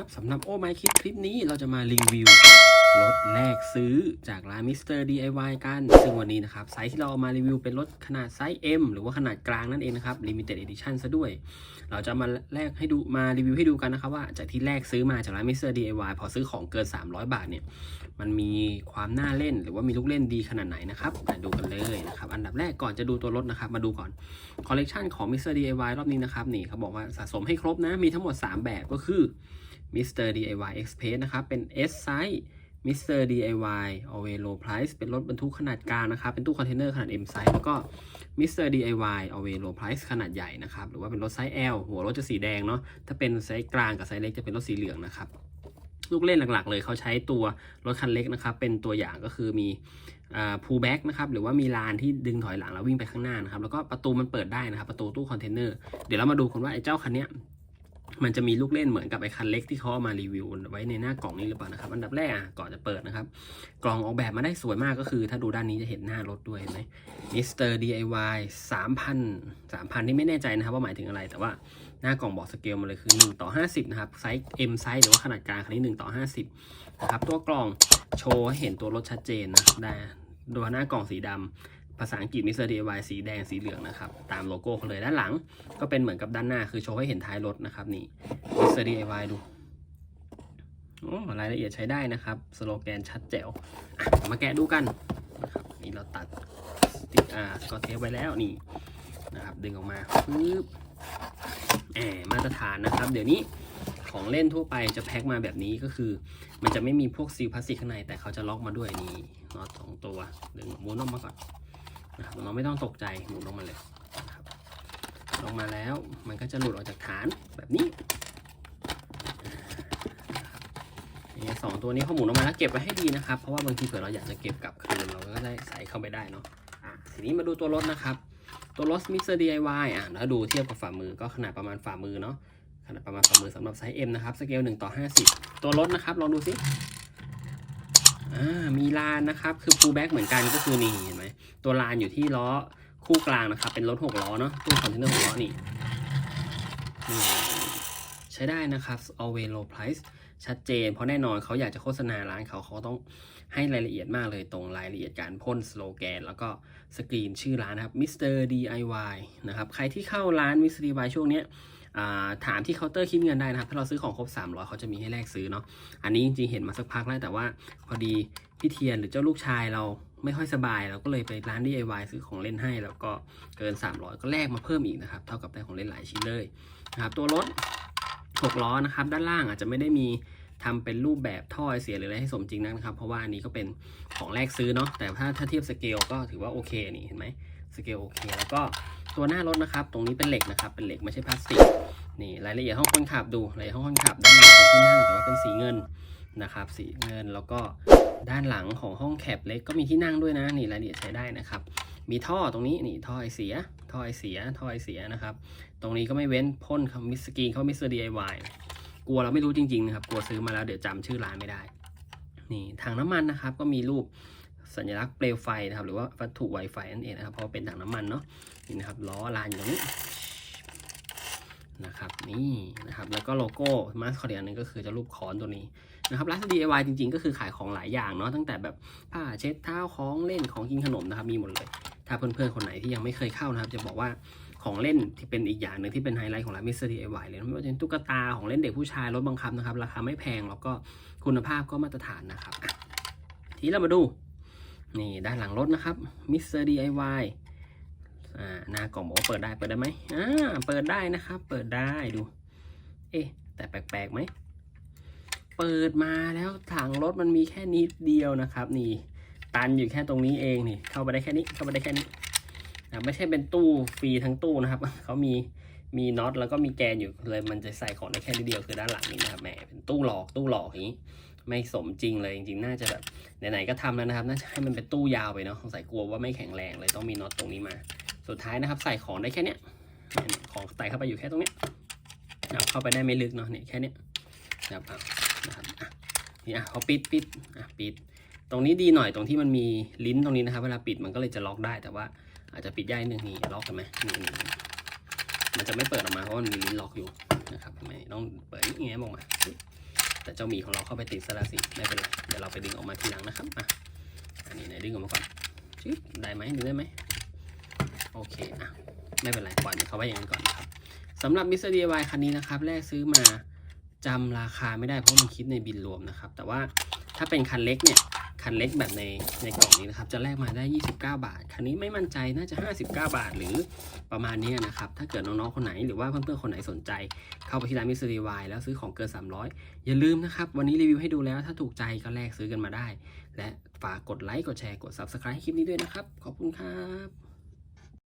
ครับสำหรับโอ้ไมคิดคลิปนี้เราจะมารีวิวรถแรกซื้อจากร้าน Mr. DIY กัน ซึ่งวันนี้นะครับ ไซส์ที่เราเอามารีวิวเป็นรถขนาดไซส์ M หรือว่าขนาดกลางนั่นเองนะครับ Limited Edition ซะด้วย เราจะมาแลกให้ดูมารีวิวให้ดูกันนะครับว่าจากที่แรกซื้อมาจากร้าน Mr. DIY พอซื้อของเกิน 300 บาทเนี่ย มันมีความน่าเล่นหรือว่ามีลูกเล่นดีขนาดไหนนะครับมาดูกันเลยนะครับ อันดับแรกก่อนจะดูตัวรถนะครับ มาดูก่อนคอลเลกชันของ Mr. DIY รอบนี้นะครับนี่เขาบอกว่าสะสมให้ครบนะมีทั้งหมด 3 แบบก็คือ Mr. DIY Express นะครับ เป็น S size Mr. DIY Always Low Price เป็นรถบรรทุกขนาดกลางนะครับ เป็นตู้คอนเทนเนอร์ขนาด M size แล้วก็ Mr. DIY Always Low Price ขนาดใหญ่นะครับ หรือว่าเป็นรถไซส์ L หัวรถจะสีแดงเนาะ ถ้าเป็นไซส์กลางกับไซส์เล็กจะเป็นรถสีเหลืองนะครับ ลูกเล่นหลักๆ เลยเขาใช้ตัวรถคันเล็กนะครับ เป็นตัวอย่างก็คือมีพูแบ็กนะครับหรือว่ามีลานที่ดึงถอยหลังแล้ววิ่งไปข้างหน้านะครับแล้วก็ประตูมันเปิดได้นะครับประตูตู้คอนเทนเนอร์เดี๋ยวเรามาดูกันว่าไอ้เจ้าคันเนี้ย มันจะมีลูกเล่นเหมือนกับไอ้คันเล็กที่เขาเอามารีวิวไว้ในหน้ากล่องนี้หรือเปล่านะครับ อันดับแรกอะก่อนจะเปิดนะครับ กล่องออกแบบมาได้สวยมากก็คือ ถ้าดูด้านนี้จะเห็นหน้ารถด้วยเห็นไหม Mr. DIY 3,000 3,000ที่ไม่แน่ใจนะครับว่าหมายถึงอะไร แต่ว่าหน้ากล่องบอกสเกลมาเลยคือ 1 ต่อ 50 นะครับ ไซส์ M ไซส์หรือว่าขนาดกลางคันนี้ 1 ต่อ 50 นะครับ ตัวกล่องโชว์เห็นตัวรถชัดเจนนะได้ดูหน้ากล่องสีดำ ภาษาอังกฤษ Mr. DIY สีแดงสีเหลืองนะครับ ตามโลโก้เขาเลยด้านหลัง ก็เป็นเหมือนกับด้านหน้าคือโชว์ให้เห็นท้ายรถนะครับนี่ Mr. DIY ดูโอ้รายละเอียดใช้ได้นะครับ สโลแกนชัดแจ๋วอะมาแกะดูกันนะครับนี่เราตัดสติกอ่าสกอตเทปไว้แล้วนี่นะครับ ดึงออกมาปึ๊บแหมมาตรฐานนะครับ เดี๋ยวนี้ของเล่นทั่วไปจะแพ็คมาแบบนี้ก็คือ มันจะไม่มีพวกซีลพลาสติกข้างในแต่เขาจะล็อกมาด้วยนี่น็อตสองตัวดึงหมุนออกมาก่อน นะครับเราไม่ต้องตกใจหมุนออกมาเลยนะครับลงมาแล้วมันก็จะหลุดออกจากฐานแบบนี้นี่สองตัวนี้เขาหมุนออกมาแล้วเก็บไว้ให้ดีนะครับ เพราะว่าบางทีเผื่อเราอยากจะเก็บกลับคืนเราก็ได้ใส่เข้าไปได้เนาะอะทีนี้มาดูตัวรถนะครับ ตัวรถ Mixer DIY อะแล้วดูเทียบกับฝ่ามือก็ขนาดประมาณฝ่ามือเนาะขนาดประมาณฝ่ามือสำหรับไซส์ M นะครับสเกล1ต่อ50 ตัวรถนะครับลองดูสิ อ่ามีลานนะครับ คือคู่แบ็กเหมือนกันก็คือนี่เห็นไหมตัวลานอยู่ที่ล้อคู่กลางนะครับ เป็นรถหกล้อเนาะตู้คอนเทนเนอร์หกล้อนี่นี่ ใช้ได้นะครับ always low price ชัดเจน เพราะแน่นอนเขาอยากจะโฆษณาร้านเขาเขาต้องให้รายละเอียดมากเลยตรงรายละเอียดการพ่นสโลแกน แล้วก็สกรีนชื่อร้านนะครับ Mr. DIY นะครับ ใครที่เข้าร้าน Mr. DIY ช่วงนี้ถามที่เคาน์เตอร์คิดเงินได้นะครับ ถ้าเราซื้อของครบ 300 เขาจะมีให้แลกซื้อเนาะ อันนี้จริงๆ เห็นมาสักพักแล้ว แต่ว่าพอดีพี่เทียนหรือเจ้าลูกชายเราไม่ค่อยสบาย เราก็เลยไปร้าน DIY ซื้อของเล่นให้ แล้วก็เกิน 300 ก็แลกมาเพิ่มอีกนะครับ เท่ากับได้ของเล่นหลายชิ้นเลยนะครับ ตัวรถ 6ล้อนะครับ ด้านล่างอาจจะไม่ได้มีทำเป็นรูปแบบท่อไอเสียหรืออะไรให้สมจริงนักนะครับ เพราะว่าอันนี้ก็เป็นของแรกซื้อเนาะแต่ถ้าถ้าเทียบสเกลก็ถือว่าโอเคนี่เห็นไหมสเกลโอเคแล้วก็ตัวหน้ารถนะครับ ตรงนี้เป็นเหล็กนะครับเป็นเหล็กไม่ใช่พลาสติกนี่รายละเอียดห้องคนขับดูรายละเอียดห้องคนขับด้านหลังของที่นั่งแต่ว่าเป็นสีเงินนะครับ สีเงินแล้วก็ด้านหลังของห้องแคบเล็กก็มีที่นั่งด้วยนะนี่รายละเอียดใช้ได้นะครับ มีท่อตรงนี้นี่ท่อไอเสียท่อไอเสียท่อไอเสียนะครับ ตรงนี้ก็ไม่เว้นพ่นเขามิสกีเขามิสเตอร์ DIY กลัวเราไม่รู้จริงๆนะครับ กลัวซื้อมาแล้วเดี๋ยวจำชื่อร้านไม่ได้ นี่ถังน้ำมันนะครับก็มีรูปสัญลักษณ์เปลวไฟนะครับ หรือว่าวัตถุไวไฟนั่นเองนะครับเพราะเป็นถังน้ำมันเนาะนี่นะครับล้อลานอยู่ตรงนี้นะครับนี่นะครับแล้วก็โลโก้มาสคอเดียนนึงก็คือจะรูปค้อนตัวนี้นะครับร้าน DIY จริงๆ ก็คือขายของหลายอย่างเนาะตั้งแต่แบบผ้าเช็ดเท้าของเล่นของกินขนมนะครับมีหมดเลย ถ้าเพื่อนๆคนไหนที่ยังไม่เคยเข้านะครับ จะบอกว่าของเล่นที่เป็นอีกอย่างหนึ่งที่เป็นไฮไลท์ของร้านมิสเตอร์ DIY เลยไม่ว่าจะเป็นตุ๊กตาของเล่นเด็กผู้ชายรถบังคับนะครับ ราคาไม่แพงแล้วก็คุณภาพก็มาตรฐานนะครับ ทีนี้เรามาดู นี่ด้านหลังรถนะครับมิสเตอร์ DIY อ่าหน้ากล่องบอกว่าเปิดได้เปิดได้ไหมอ่าเปิดได้นะครับ เปิดได้ดู เอ๊ะแต่แปลกๆไหมเปิดมาแล้วถังรถมันมีแค่นิดเดียวนะครับ นี่ ตันอยู่แค่ตรงนี้เองนี่ เข้าไปได้แค่นี้ เข้าไปได้แค่นี้นะไม่ใช่เป็นตู้ฟรีทั้งตู้นะครับ เขามีมีน็อตแล้วก็มีแกนอยู่เลย มันจะใส่ของได้แค่นิดเดียวคือด้านหลังนี้นะครับแหมเป็นตู้หลอกตู้หลอกอย่างนี้ ไม่สมจริงเลยจริงๆ น่าจะแบบไหนๆก็ทำแล้วนะครับ น่าจะให้มันเป็นตู้ยาวไปเนาะสงสัยกลัวว่าไม่แข็งแรงเลยต้องมีน็อตตรงนี้มา สุดท้ายนะครับ ใส่ของได้แค่เนี้ยของใส่เข้าไปอยู่แค่ตรงเนี้ยนะเข้าไปได้ไม่ลึกเนาะเนี่ยแค่เนี้ยนะครับนะครับนี่อะพอปิดปิดอะปิด ตรงนี้ดีหน่อยตรงที่มันมีลิ้นตรงนี้นะครับ เวลาปิดมันก็เลยจะล็อกได้แต่ว่าอาจจะปิดยากนิดนึงนี่ล็อกกันไหมนี่มันจะไม่เปิดออกมาเพราะมันมีลิ้นล็อกอยู่นะครับทำไมต้องเปิดนี่แง้มออกมาแต่เจ้าหมีของเราเข้าไปติดซะแล้วสิไม่เป็นไรเดี๋ยวเราไปดึงออกมาทีหลังนะครับอะอันนี้ไหนดึงออกมาก่อนชึบได้ไหมดึงได้ไหมโอเคอะไม่เป็นไรปล่อยมันเขาไว้อย่างนั้นก่อนนะครับสำหรับ Mr. DIY คันนี้นะครับแรกซื้อมาจำราคาไม่ได้เพราะมันคิดในบินรวมนะครับ แต่ว่าถ้าเป็นคันเล็กเนี่ย คันเล็กแบบในในกล่องนี้นะครับ จะแลกมาได้ 29 บาท คันนี้ไม่มั่นใจน่าจะ 59 บาท หรือประมาณนี้นะครับ ถ้าเกิดน้องๆคนไหนหรือว่าเพื่อนๆคนไหนสนใจ เข้าไปที่ร้านมิสซีวายแล้วซื้อของเกิน 300 อย่าลืมนะครับ วันนี้รีวิวให้ดูแล้วถ้าถูกใจก็แลกซื้อกันมาได้ และฝากกดไลค์กดแชร์กด Subscribe ให้คลิปนี้ด้วยนะครับ ขอบคุณครับ